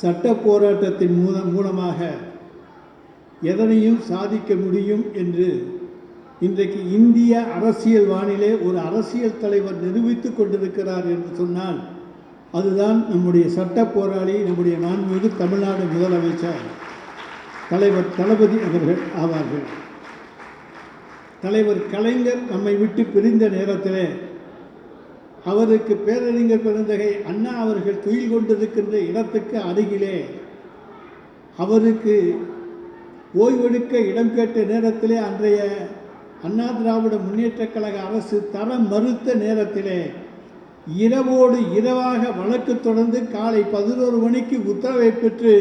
சட்ட போராட்டத்தின் மூலம் மூலமாக எதனையும் சாதிக்க முடியும் என்று இன்றைக்கு இந்திய அரசியல் வானிலே ஒரு அரசியல் தலைவர் நிரூபித்துக் கொண்டிருக்கிறார் என்று சொன்னால் அதுதான் நம்முடைய சட்ட போராளி நம்முடைய மாண்புமிகு தமிழ்நாடு முதலமைச்சர் தலைவர் தளபதி அவர்கள் ஆவார்கள். தலைவர் கலைஞர் நம்மை விட்டு பிரிந்த நேரத்திலே அவருக்கு பேரறிஞர் பெருந்தகை அண்ணா அவர்கள் துயில் கொண்டிருக்கின்ற இடத்துக்கு அருகிலே. அவருக்கு ஓய்வெடுக்க இடம் கேட்ட நேரத்திலே அன்றைய அண்ணா திராவிட முன்னேற்றக் கழக அரசு தர மறுத்த நேரத்திலே இரவோடு இரவாக வழக்கு தொடர்ந்து காலை பதினோரு மணிக்கு உத்தரவை பெற்று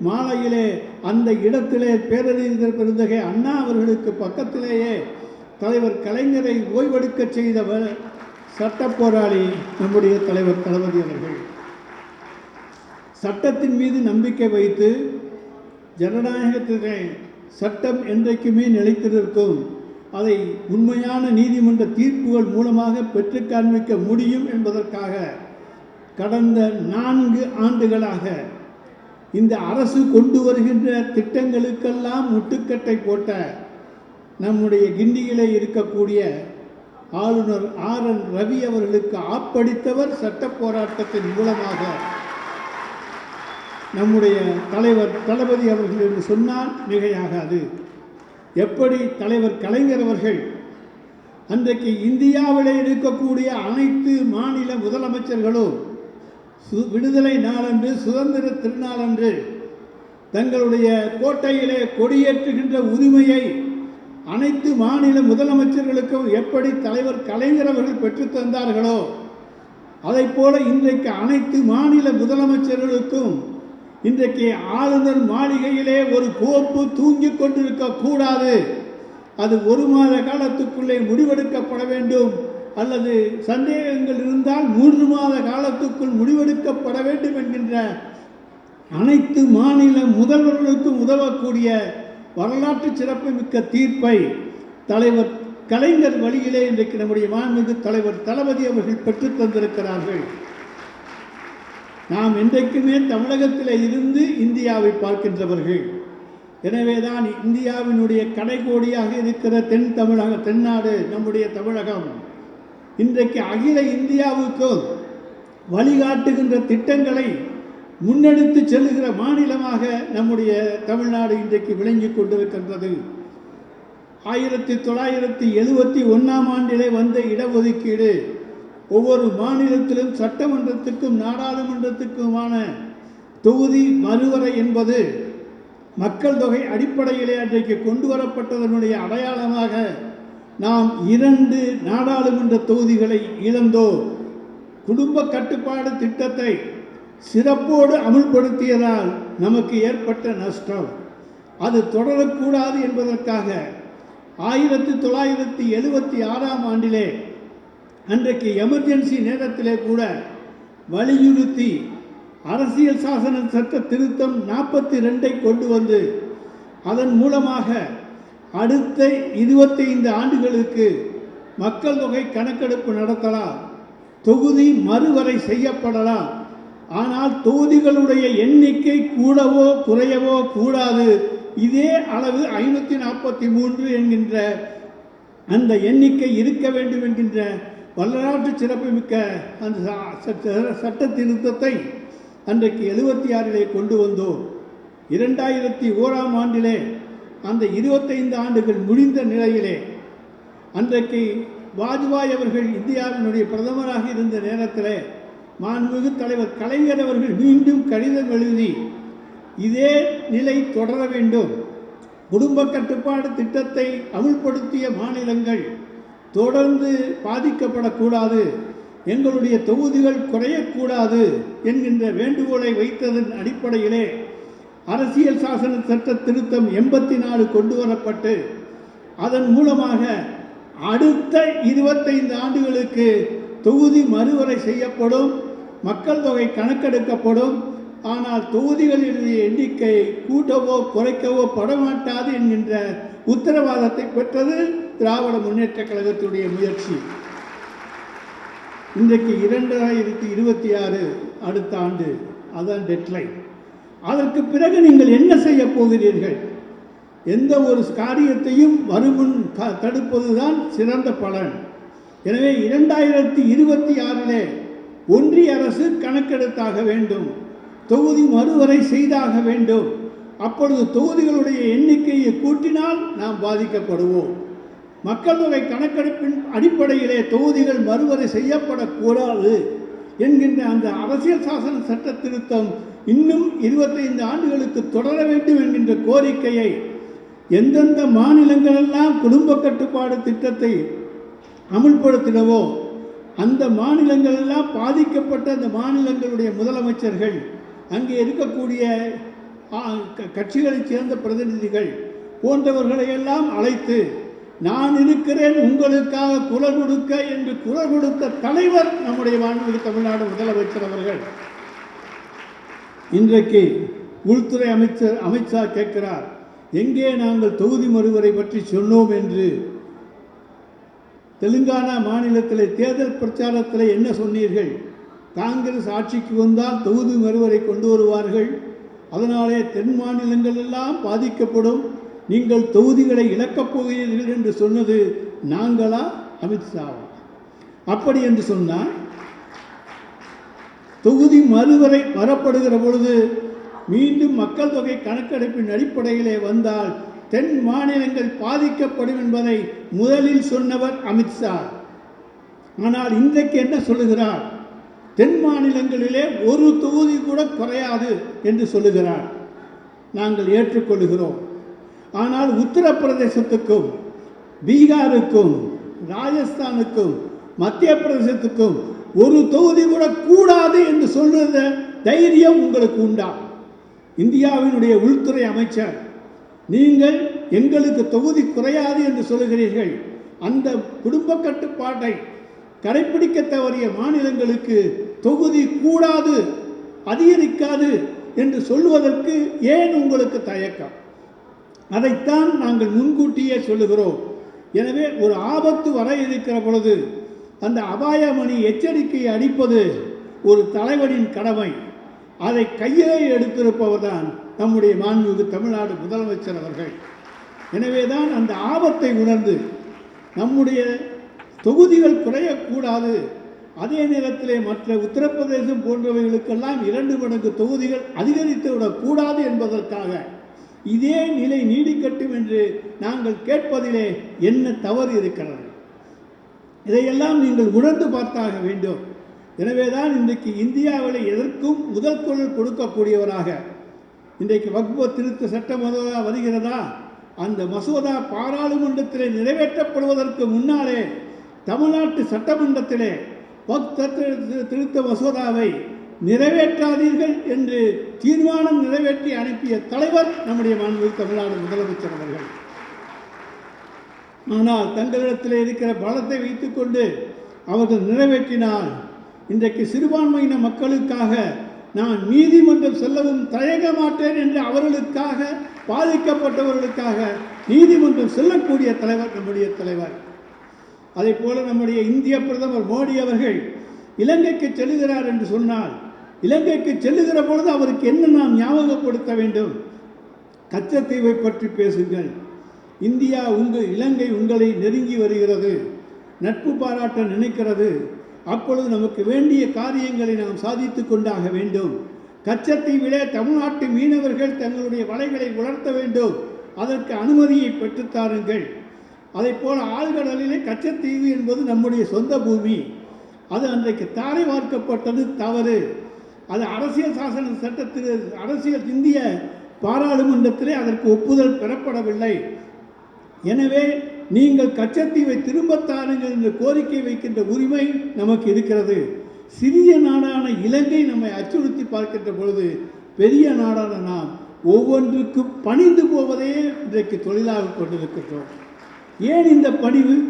மாலையிலே அந்த இடத்திலே பேரறிஞர் பெருந்தகை அண்ணா அவர்களுக்கு பக்கத்திலேயே தலைவர் கலைஞரை ஓய்வெடுக்க செய்தவர் சட்ட போராளி நம்முடைய தலைவர் தளபதி அவர்கள். சட்டத்தின் மீது நம்பிக்கை வைத்து ஜனநாயகத்திலே சட்டம் என்றைக்குமே நிலைத்திருக்கும் அதை உண்மையான நீதிமன்ற தீர்ப்புகள் மூலமாக பெற்று காண்பிக்க முடியும் என்பதற்காக கடந்த நான்கு ஆண்டுகளாக இந்த அரசு கொண்டு வருகின்ற திட்டங்களுக்கெல்லாம் முட்டுக்கட்டை போட்ட நம்முடைய கிண்டியிலே இருக்கக்கூடிய ஆளுநர் ஆர் என் ரவி அவர்களுக்கு ஆப்படித்தவர் சட்ட போராட்டத்தின் மூலமாக. நம்முடைய தலைவர் தளபதி அவர்கள் என்று சொன்னால் மிகையாகாது. எப்படி தலைவர் கலைஞர் அவர்கள் அன்றைக்கு இந்தியாவிலே இருக்கக்கூடிய அனைத்து மாநில முதலமைச்சர்களும் சு விடுதலை நாளன்று சுதந்திர திருநாளன்று தங்களுடைய கோட்டையிலே கொடியேற்றுகின்ற உரிமையை அனைத்து மாநில முதலமைச்சர்களுக்கும் எப்படி தலைவர் கலைஞர் அவர்கள் பெற்றுத் தந்தார்களோ அதைப் போல இன்றைக்கு அனைத்து மாநில முதலமைச்சர்களுக்கும் இன்றைக்கு ஆளுநர் மாளிகையிலே ஒரு கோப்பு தூங்கிக் கொண்டிருக்க கூடாது. அது ஒரு மாத காலத்துக்குள்ளே முடிவெடுக்கப்பட வேண்டும். அல்லது சந்தேகங்கள் இருந்தால் மூன்று மாத காலத்துக்குள் முடிவெடுக்கப்பட வேண்டும் என்கின்ற அனைத்து மாநில முதல்வர்களுக்கும் உதவக்கூடிய வரலாற்று சிறப்புமிக்க தீர்ப்பை தலைவர் கலைஞர் வழியிலே இன்றைக்கு நம்முடைய மாண்புமிகு தலைவர் தளபதி அவர்கள் பெற்றுத் தந்திருக்கிறார்கள். நாம் என்றைக்குமே தமிழகத்தில் இருந்து இந்தியாவை பார்க்கின்றவர்கள். எனவேதான் இந்தியாவினுடைய கடைகோடியாக இருக்கிற தென் தமிழக தென்னாடு நம்முடைய தமிழகம். இன்றைக்கு அகில இந்தியாவுக்கு வழிகாட்டுகின்ற திட்டங்களை முன்னெடுத்து செல்லுகிற மாநிலமாக நம்முடைய தமிழ்நாடு இன்றைக்கு விளங்கி கொண்டிருக்கின்றது. ஆயிரத்தி தொள்ளாயிரத்தி எழுபத்தி ஒன்றாம் ஆண்டிலே வந்த இடஒதுக்கீடு ஒவ்வொரு மாநிலத்திலும் சட்டமன்றத்துக்கும் நாடாளுமன்றத்துக்குமான தொகுதி மறுவரை என்பது மக்கள் தொகை அடிப்படையிலே அன்றைக்கு கொண்டு வரப்பட்டதனுடைய அடையாளமாக நாம் இரண்டு நாடாளுமன்ற தொகுதிகளை இழந்தோ குடும்ப கட்டுப்பாடு திட்டத்தை சிறப்போடு அமுல்படுத்தியதால் நமக்கு ஏற்பட்ட நஷ்டம். அது தொடரக்கூடாது என்பதற்காக ஆயிரத்தி தொள்ளாயிரத்தி எழுபத்தி ஆறாம் ஆண்டிலே அன்றைக்கு எமர்ஜென்சி நேரத்திலே கூட வலியுறுத்தி அரசியல் சாசன சட்ட திருத்தம் நாற்பத்தி ரெண்டை கொண்டு வந்து அதன் மூலமாக அடுத்த இருபத்தைந்து ஆண்டுகளுக்கு மக்கள் தொகை கணக்கெடுப்பு நடத்தலாம் தொகுதி மறுவரை செய்யப்படலாம். ஆனால் தொகுதிகளுடைய எண்ணிக்கை கூடவோ குறையவோ கூடாது. இதே அளவு ஐநூற்றி நாற்பத்தி மூன்று என்கின்ற அந்த எண்ணிக்கை இருக்க வேண்டும் என்கின்ற வரலாற்று சிறப்புமிக்க அந்த ச- சட்ட- சட்ட திருத்தத்தை அன்றைக்கு எழுபத்தி ஆறிலே கொண்டு வந்தோம். இரண்டாயிரத்தி ஓராம் ஆண்டிலே அந்த இருபத்தைந்து ஆண்டுகள் முடிந்த நிலையிலே அன்றைக்கு வாஜ்பாய் அவர்கள் இந்தியாவினுடைய பிரதமராக இருந்த நேரத்திலே மாண்புமிகு தலைவர் கலைஞர் அவர்கள் மீண்டும் கடிதம் எழுதி இதே நிலை தொடர வேண்டும். குடும்ப கட்டுப்பாடு திட்டத்தை அமுல்படுத்திய மாநிலங்கள் தொடர்ந்து பாதிக்கப்படக்கூடாது எங்களுடைய தொகுதிகள் குறையக்கூடாது என்கின்ற வேண்டுகோளை வைத்ததன் அடிப்படையிலே அரசியல் சாசன சட்ட திருத்தம் எண்பத்தி நாலு கொண்டு வரப்பட்டு அதன் மூலமாக அடுத்த இருபத்தைந்து ஆண்டுகளுக்கு தொகுதி மறுவரை செய்யப்படும் மக்கள் தொகை கணக்கெடுக்கப்படும். ஆனால் தொகுதிகளினுடைய எண்ணிக்கை கூட்டவோ குறைக்கவோ படமாட்டாது என்கின்ற உத்தரவாதத்தை பெற்றது திராவிட முன்னேற்றக் கழகத்துடைய முயற்சி. இன்றைக்கு இரண்டாயிரத்தி இருபத்தி ஆறு அடுத்த ஆண்டு அதான் டெட்லைன் அதற்கு பிறகு நீங்கள் என்ன செய்ய போகிறீர்கள்? எந்த ஒரு காரியத்தையும் வருமுன் க- தடுப்பதுதான் சிறந்த பலன். எனவே இரண்டாயிரத்தி இருபத்தி ஆறிலே ஒன்றிய அரசு கணக்கெடுத்தாக வேண்டும். தொகுதி மறுவரை செய்தாக வேண்டும். அப்பொழுது தொகுதிகளுடைய எண்ணிக்கையை கூட்டினால் நாம் பாதிக்கப்படுவோம். மக்கள் தொகை கணக்கெடுப்பின் அடிப்படையிலே தொகுதிகள் மறுவரை செய்யப்படக்கூடாது என்கின்ற அந்த அரசியல் சாசன சட்ட திருத்தம் இன்னும் இருபத்தைந்து ஆண்டுகளுக்கு தொடர வேண்டும் என்கின்ற கோரிக்கையை எந்தெந்த மாநிலங்களெல்லாம் குடும்ப கட்டுப்பாடு திட்டத்தை அமுல்படுத்தினவோ? அந்த மாநிலங்களெல்லாம் பாதிக்கப்பட்ட அந்த மாநிலங்களுடைய முதலமைச்சர்கள் அங்கே இருக்கக்கூடிய கட்சிகளைச் சேர்ந்த பிரதிநிதிகள் போன்றவர்களையெல்லாம் அழைத்து நான் இருக்கிறேன் உங்களுக்காக குரல் கொடுக்க என்று குரல் கொடுத்த தலைவர் நம்முடைய மாண்புமிகு தமிழ்நாடு முதலமைச்சர் அவர்கள். இன்றைக்கு உள்துறை அமைச்சர் அமித்ஷா கேட்கிறார் எங்கே நாங்கள் தொகுதி மறுவரை பற்றி சொன்னோம் என்று தெலுங்கானா மாநிலத்தில் தேர்தல் பிரச்சாரத்தில் என்ன சொன்னீர்கள்? காங்கிரஸ் ஆட்சிக்கு வந்தால் தொகுதி மறுவரை கொண்டு வருவார்கள். அதனாலே தென் மாநிலங்கள் எல்லாம் பாதிக்கப்படும். நீங்கள் தொகுதிகளை இழக்கப் போகிறீர்கள் என்று சொன்னது நாங்களா? அமித்ஷாவா அப்படி என்று சொன்னால் தொகுதி மறுவரை வரப்படுகிற பொழுது மீண்டும் மக்கள் தொகை கணக்கெடுப்பின் அடிப்படையிலே வந்தால் தென் மாநிலங்கள் பாதிக்கப்படும் என்பதை முதலில் சொன்னவர் அமித்ஷா ஆனால் இன்றைக்கு என்ன சொல்லுகிறார்? தென் மாநிலங்களிலே ஒரு தொகுதி கூட குறையாது என்று சொல்லுகிறார். நாங்கள் ஏற்றுக்கொள்கிறோம். ஆனால் உத்தரப்பிரதேசத்துக்கும் பீகாருக்கும் ராஜஸ்தானுக்கும் மத்திய பிரதேசத்துக்கும் ஒரு தொகுதி கூட கூடாது என்று சொல்லுற தைரியம் உங்களுக்கு உண்டா? இந்தியாவினுடைய உள்துறை அமைச்சர் நீங்கள் எங்களுக்கு தொகுதி குறையாது என்று சொல்லுகிறீர்கள். அந்த குடும்ப கட்டுப்பாட்டை கடைப்பிடிக்க தவறிய மாநிலங்களுக்கு தொகுதி கூடாது அதிகரிக்காது என்று சொல்வதற்கு ஏன் உங்களுக்கு தயக்கம்? அதைத்தான் நாங்கள் முன்கூட்டியே சொல்லுகிறோம். எனவே ஒரு ஆபத்து வர இருக்கிற பொழுது அந்த அபாயமணி எச்சரிக்கையை அடிப்பது ஒரு தலைவனின் கடமை. அதை கையிலே எடுத்திருப்பவர் தான் நம்முடைய மாண்புமிகு தமிழ்நாடு முதலமைச்சர் அவர்கள். எனவே தான் அந்த ஆபத்தை உணர்ந்து நம்முடைய தொகுதிகள் குறையக்கூடாது. அதே நேரத்திலே மற்ற உத்தரப்பிரதேசம் போன்றவைகளுக்கெல்லாம் இரண்டு மடங்கு தொகுதிகள் அதிகரித்து விடக்கூடாது என்பதற்காக இதே நிலை நீடிக்கட்டும் என்று நாங்கள் கேட்பதிலே என்ன தவறு இருக்கிறது? இதையெல்லாம் நீங்கள் உணர்ந்து பார்த்தாக வேண்டும். எனவேதான் இன்றைக்கு இந்தியாவில் எதற்கும் முதல் குரல் கொடுக்கக்கூடியவராக இன்றைக்கு வக்ப திருத்த சட்ட மசோதா வருகிறதா? அந்த மசோதா பாராளுமன்றத்திலே நிறைவேற்றப்படுவதற்கு முன்னாலே தமிழ்நாட்டு சட்டமன்றத்திலே வக்ஃப் திருத்த மசோதாவை நிறைவேற்றாதீர்கள் என்று தீர்மானம் நிறைவேற்றி அனுப்பிய தலைவர் நம்முடைய மாண்பு தமிழ்நாடு முதலமைச்சர் அவர்கள். ஆனால் தங்களிடத்தில் இருக்கிற பலத்தை வைத்துக்கொண்டு அவர்கள் நிறைவேற்றினால் இன்றைக்கு சிறுபான்மையின மக்களுக்காக நான் நீதிமன்றம் செல்லவும் தயங்க மாட்டேன் என்று அவர்களுக்காக பாதிக்கப்பட்டவர்களுக்காக நீதிமன்றம் செல்லக்கூடிய தலைவர் நம்முடைய தலைவர். அதே போல நம்முடைய இந்திய பிரதமர் மோடி அவர்கள் இலங்கைக்கு செல்லுகிறார் என்று சொன்னால் இலங்கைக்கு செல்லுகிற பொழுது அவருக்கு என்ன நாம் ஞாபகப்படுத்த வேண்டும்? கச்சத்தீவை பற்றி பேசுங்கள். இந்தியா உங்கள் இலங்கை உங்களை நெருங்கி வருகிறது. நட்பு பாராட்ட நினைக்கிறது. அப்பொழுது நமக்கு வேண்டிய காரியங்களை நாம் சாதித்து கொண்டாக வேண்டும். கச்சத்தீவிலே தமிழ்நாட்டு மீனவர்கள் தங்களுடைய வலைகளை உலர்த்த வேண்டும். அதற்கு அனுமதியை பெற்றுத்தாருங்கள் அதைப் போல ஆழ்கடலிலே கச்சத்தீவு என்பது நம்முடைய சொந்த பூமி. அது அன்றைக்கு தாரை வார்க்கப்பட்டது தவறு. அது அரசியல் சாசன சட்டத்தில் அரசியல் இந்திய பாராளுமன்றத்திலே அதற்கு ஒப்புதல் பெறப்படவில்லை. எனவே நீங்கள் கச்சத்தீவை திரும்பத் தாருங்கள் என்ற கோரிக்கை வைக்கின்ற உரிமை நமக்கு இருக்கிறது. சிறிய நாடான இலங்கை நம்மை அச்சுறுத்தி பார்க்கின்ற பொழுது பெரிய நாடான நாம் ஒவ்வொன்றுக்கும் பணிந்து போவதே இன்றைக்கு தொழிலாக கொண்டிருக்கின்றோம். ஏன் இந்த பணிவு?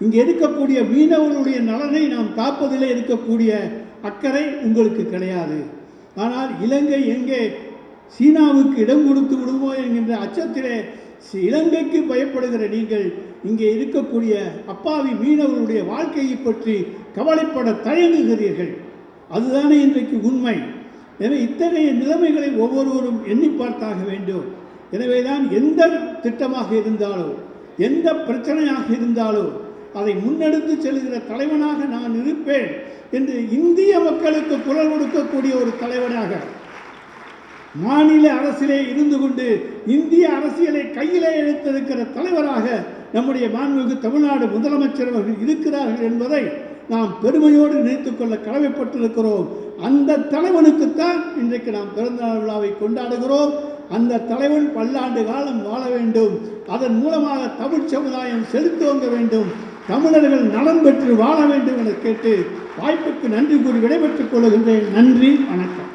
இங்கே இருக்கக்கூடிய மீனவர்களுடைய நலனை நாம் காப்பதிலே இருக்கக்கூடிய அக்கறை உங்களுக்கு கிடையாது. ஆனால் இலங்கை எங்கே சீனாவுக்கு இடம் கொடுத்து விடுமோ என்கின்ற அச்சத்திலே இலங்கைக்கு பயப்படுகிற நீங்கள் இங்கே இருக்கக்கூடிய அப்பாவி மீனவர்களுடைய வாழ்க்கையை பற்றி கவலைப்பட தயங்குகிறீர்கள். அதுதானே இன்றைக்கு உண்மை. எனவே இத்தகைய நிலைமைகளை ஒவ்வொருவரும் எண்ணி பார்த்தாக வேண்டும். எனவேதான் எந்த திட்டமாக இருந்தாலோ எந்த பிரச்சனையாக இருந்தாலோ அதை முன்னெடுத்து செல்கிற தலைவனாக நான் இருப்பேன் என்று இந்திய மக்களுக்கு குரல் கொடுக்கக்கூடிய ஒரு தலைவனாக மாநில அரசிலே இருந்து கொண்டு இந்திய அரசியலை கையிலே எடுத்திருக்கிற தலைவராக நம்முடைய மாண்புமிகு தமிழ்நாடு முதலமைச்சர் அவர்கள் இருக்கிறார்கள் என்பதை நாம் பெருமையோடு நினைத்துக் கொள்ள கடமைப்பட்டிருக்கிறோம். அந்த தலைவனுக்குத்தான் இன்றைக்கு நாம் பிறந்தநாள் விழாவை கொண்டாடுகிறோம். அந்த தலைவன் பல்லாண்டு காலம் வாழ வேண்டும். அதன் மூலமாக தமிழ் சமுதாயம் செலுத்தோங்க வேண்டும். தமிழர்கள் நலம் பெற்று வாழ வேண்டும் என கேட்டு வாய்ப்புக்கு நன்றி கூறி விடைபெற்றுக் கொள்கின்றேன். நன்றி வணக்கம்.